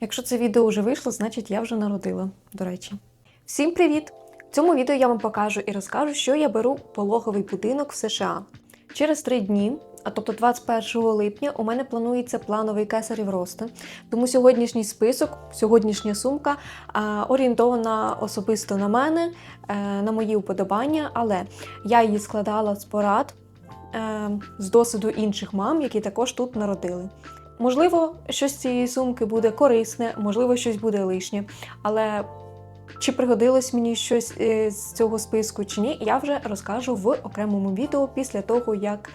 Якщо це відео вже вийшло, значить я вже народила, до речі. Всім привіт! В цьому відео я вам покажу і розкажу, що я беру пологовий будинок в США. Через три дні, а тобто 21 липня, у мене планується плановий кесарів ростин. Тому сьогоднішній список, сьогоднішня сумка орієнтована особисто на мене, е, на мої уподобання, але я її складала з порад е, з досвіду інших мам, які також тут народили. Можливо, щось з цієї сумки буде корисне, можливо, щось буде лишнє. Але чи пригодилось мені щось е, з цього списку чи ні, я вже розкажу в окремому відео після того, як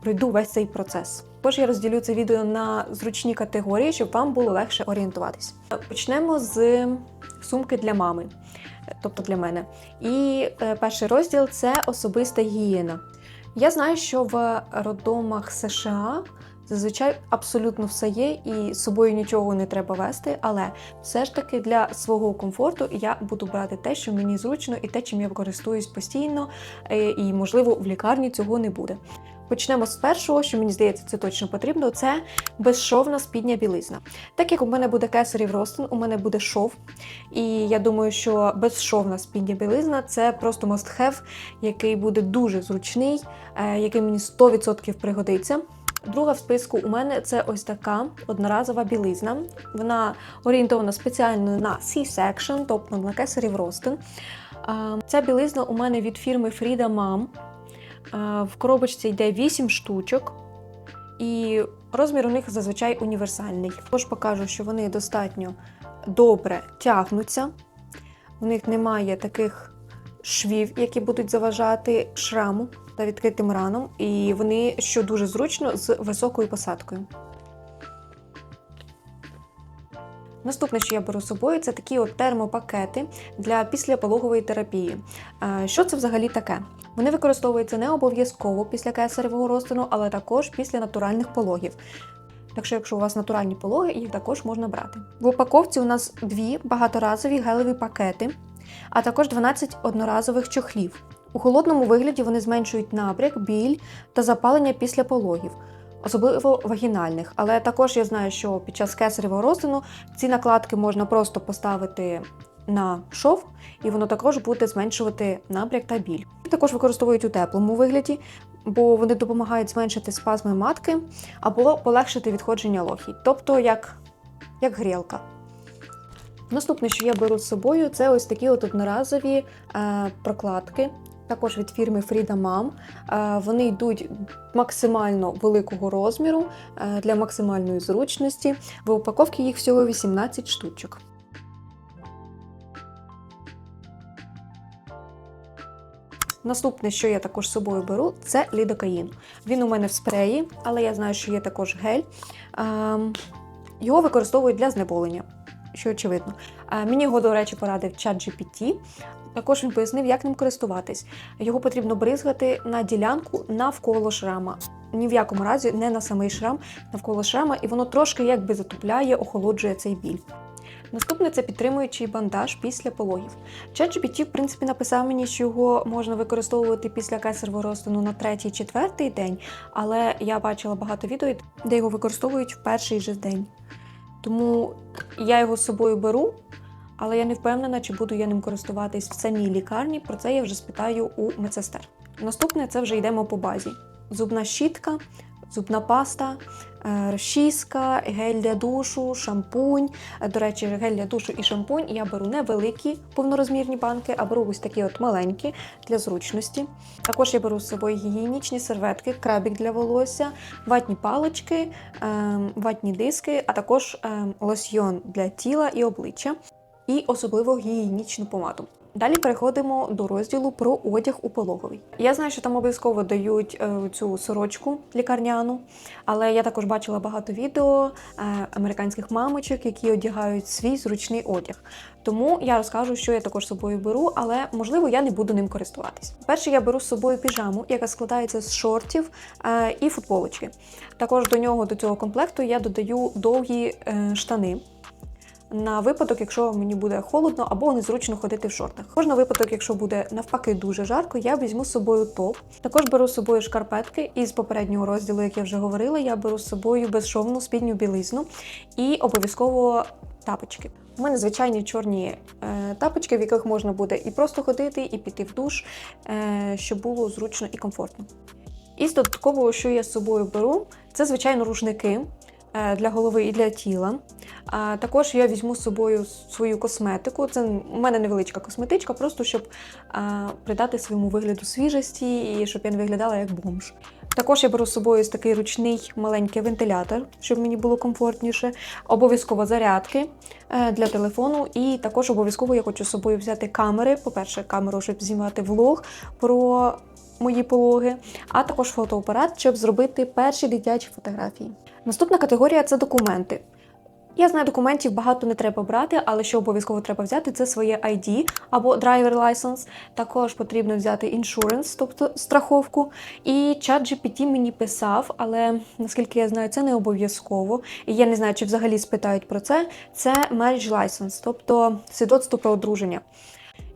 пройду весь цей процес. Також я розділю це відео на зручні категорії, щоб вам було легше орієнтуватись. Почнемо з сумки для мами, тобто для мене. І е, перший розділ це особиста гігієна. Я знаю, що в роддомах США зазвичай абсолютно все є, і з собою нічого не треба вести, але все ж таки для свого комфорту я буду брати те, що мені зручно, і те, чим я користуюсь постійно, е, і можливо в лікарні цього не буде. Почнемо з першого, що мені здається, це точно потрібно. Це безшовна спідня білизна. Так як у мене буде кесарів ростин, у мене буде шов. І я думаю, що безшовна спідня білизна це просто must have, який буде дуже зручний, е, який мені 100% пригодиться. Друга в списку у мене це ось така одноразова білизна. Вона орієнтована спеціально на C-section, тобто на кесарів ростин. Ця білизна у мене від фірми Frida Mom. В коробочці йде 8 штучок, і розмір у них зазвичай універсальний. Також покажу, що вони достатньо добре тягнуться. В них немає таких швів, які будуть заважати шраму та відкритим раном, і вони, що дуже зручно, з високою посадкою. Наступне, що я беру з собою, це такі от термопакети для післяпологової терапії. Що це взагалі таке? Вони використовуються не обов'язково після кесаревого розтину, але також після натуральних пологів. Так що, якщо у вас натуральні пологи, їх також можна брати. В упаковці у нас дві багаторазові гелеві пакети, а також 12 одноразових чохлів. У холодному вигляді вони зменшують набряк, біль та запалення після пологів, особливо вагінальних. Але також я знаю, що під час кесаревого розтину ці накладки можна просто поставити на шов, і воно також буде зменшувати набряк та біль. Також використовують у теплому вигляді, бо вони допомагають зменшити спазми матки або полегшити відходження лохій, тобто як, як грілка. Наступне, що я беру з собою, це ось такі от одноразові е, прокладки. Також від фірми Frida Mom. Е, Вони йдуть максимально великого розміру е, для максимальної зручності. В упаковці їх всього 18 штучок. Наступне, що я також з собою беру, це лідокаїн. Він у мене в спреї, але я знаю, що є також гель. Ем, Його використовують для знеболення, що очевидно. Е, Мені його, до речі, порадив ChatGPT. Також він пояснив, як ним користуватись. Його потрібно бризгати на ділянку навколо шрама. Ні в якому разі не на самий шрам, навколо шрама, і воно трошки якби затупляє, охолоджує цей біль. Наступне це підтримуючий бандаж після пологів. ChatGPT, в принципі, написав мені, що його можна використовувати після кесаревого розтину на третій-четвертий день, але я бачила багато відео, де його використовують в перший же день. Тому я його з собою беру, але я не впевнена, чи буду я ним користуватись в самій лікарні. Про це я вже спитаю у медсестер. Наступне це вже йдемо по базі: зубна щітка, зубна паста, е, розчіска, гель для душу, шампунь. Е, До речі, гель для душу і шампунь я беру не великі повнорозмірні банки, а беру ось такі от маленькі для зручності. Також я беру з собою гігієнічні серветки, крабік для волосся, ватні палички, ем, ватні диски, а також ем, лосьйон для тіла і обличчя, і особливо гігієнічну помаду. Далі переходимо до розділу про одяг у пологовий. Я знаю, що там обов'язково дають е, цю сорочку лікарняну, але я також бачила багато відео е, американських мамочок, які одягають свій зручний одяг. Тому я розкажу, що я також собою беру, але можливо я не буду ним користуватись. Перше, я беру з собою піжаму, яка складається з шортів е, і футболочки. Також до нього, до цього комплекту, я додаю довгі штани на випадок, якщо мені буде холодно або незручно ходити в шортах. Також на випадок, якщо буде навпаки дуже жарко, я візьму з собою топ. Також беру з собою шкарпетки із попереднього розділу, як я вже говорила, я беру з собою безшовну спідню білизну і обов'язково тапочки. У мене звичайні чорні е, тапочки, в яких можна буде і просто ходити, і піти в душ, е, щоб було зручно і комфортно. І з додаткового, що я з собою беру, це звичайно рушники для голови і для тіла. Також я візьму з собою свою косметику. Це у мене невеличка косметичка, просто щоб придати своєму вигляду свіжості і щоб я не виглядала як бомж. Також я беру з собою такий ручний маленький вентилятор, щоб мені було комфортніше. Обов'язково зарядки е, для телефону, і також обов'язково я хочу з собою взяти камери. По-перше, камеру, щоб знімати влог про мої пологи, а також фотоапарат, щоб зробити перші дитячі фотографії. Наступна категорія це документи. Я знаю, документів багато не треба брати, але що обов'язково треба взяти, це своє ID або driver license. Також потрібно взяти insurance, тобто страховку. І чат GPT мені писав, але наскільки я знаю, це не обов'язково. І я не знаю, чи взагалі спитають про це. Це marriage license, тобто свідоцтво про одруження.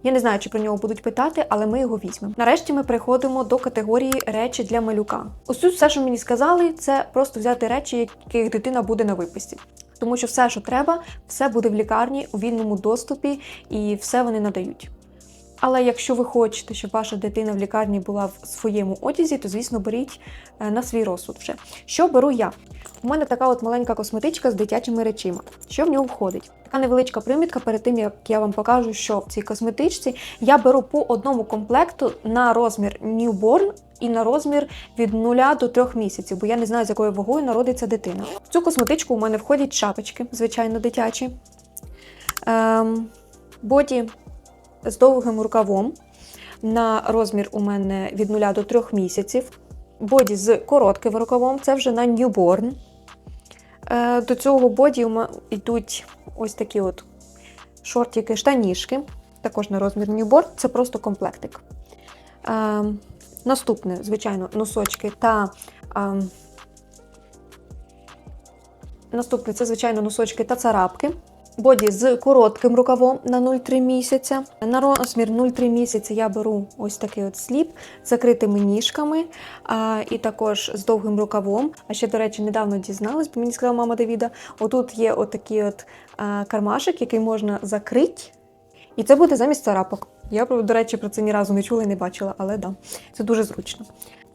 Я не знаю, чи про нього будуть питати, але ми його візьмемо. Нарешті ми переходимо до категорії речі для малюка. Ось все, що мені сказали, це просто взяти речі, яких дитина буде на виписці. Тому що все, що треба, все буде в лікарні у вільному доступі і все вони надають. Але якщо ви хочете, щоб ваша дитина в лікарні була в своєму одязі, то звісно беріть е, на свій розсуд вже. Що беру я? У мене така от маленька косметичка з дитячими речима. Що в нього входить? Така невеличка примітка перед тим, як я вам покажу, що в цій косметичці я беру по одному комплекту на розмір newborn і на розмір від 0 до 3 місяців, бо я не знаю, з якою вагою народиться дитина. В цю косметичку у мене входять шапочки, звичайно, дитячі. Ем, боді з довгим рукавом. На розмір у мене від 0 до 3 місяців. Боді з коротким рукавом, це вже на newborn. Е, До цього боді йдуть ось такі от шортики, штанішки, також на розмір ньюборд, це просто комплектик. Е, Наступне, звичайно, носочки та. е, Наступне це, звичайно, носочки та царапки. Боді з коротким рукавом на 0,3 місяця. На розмір 0,3 місяця я беру ось такий от сліп з закритими ніжками а, і також з довгим рукавом. А ще, до речі, недавно дізналась, бо мені сказала мама Давіда, отут є отакий от а, кармашик, який можна закрити. І це буде замість царапок. Я, до речі, про це ні разу не чула і не бачила, але да, це дуже зручно.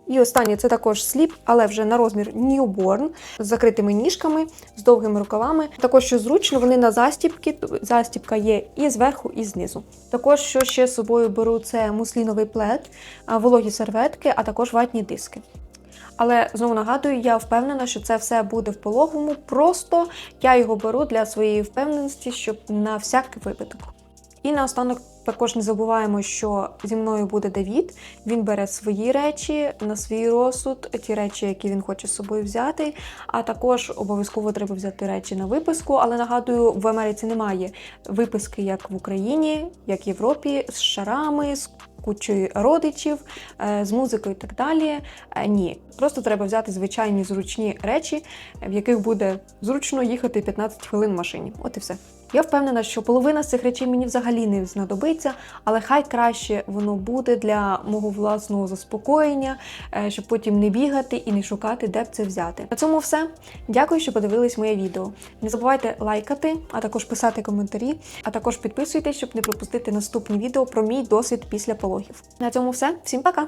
І останнє це також сліп, але вже на розмір newborn, з закритими ніжками, з довгими рукавами. Також що зручно, вони на застіпки. Застіпка є і зверху, і знизу. Також, що ще з собою беру, це мусліновий плед, вологі серветки, а також ватні диски. Але знову нагадую, я впевнена, що це все буде в пологовому. Просто я його беру для своєї впевненості, щоб на всякий випадок. І наостанок також не забуваємо, що зі мною буде Давід. Він бере свої речі на свій розсуд, ті речі, які він хоче з собою взяти. А також обов'язково треба взяти речі на виписку. Але нагадую, в Америці немає виписки, як в Україні, як в Європі, з шарами, з кучою родичів, е, з музикою і так далі. Е, Ні, просто треба взяти звичайні зручні речі, в яких буде зручно їхати 15 хвилин в машині. От і все. Я впевнена, що половина з цих речей мені взагалі не знадобиться, але хай краще воно буде для мого власного заспокоєння, е, щоб потім не бігати і не шукати, де б це взяти. На цьому все. Дякую, що подивились моє відео. Не забувайте лайкати, а також писати коментарі, а також підписуйтесь, щоб не пропустити наступні відео про мій досвід після пологів. На цьому все. Всім пока!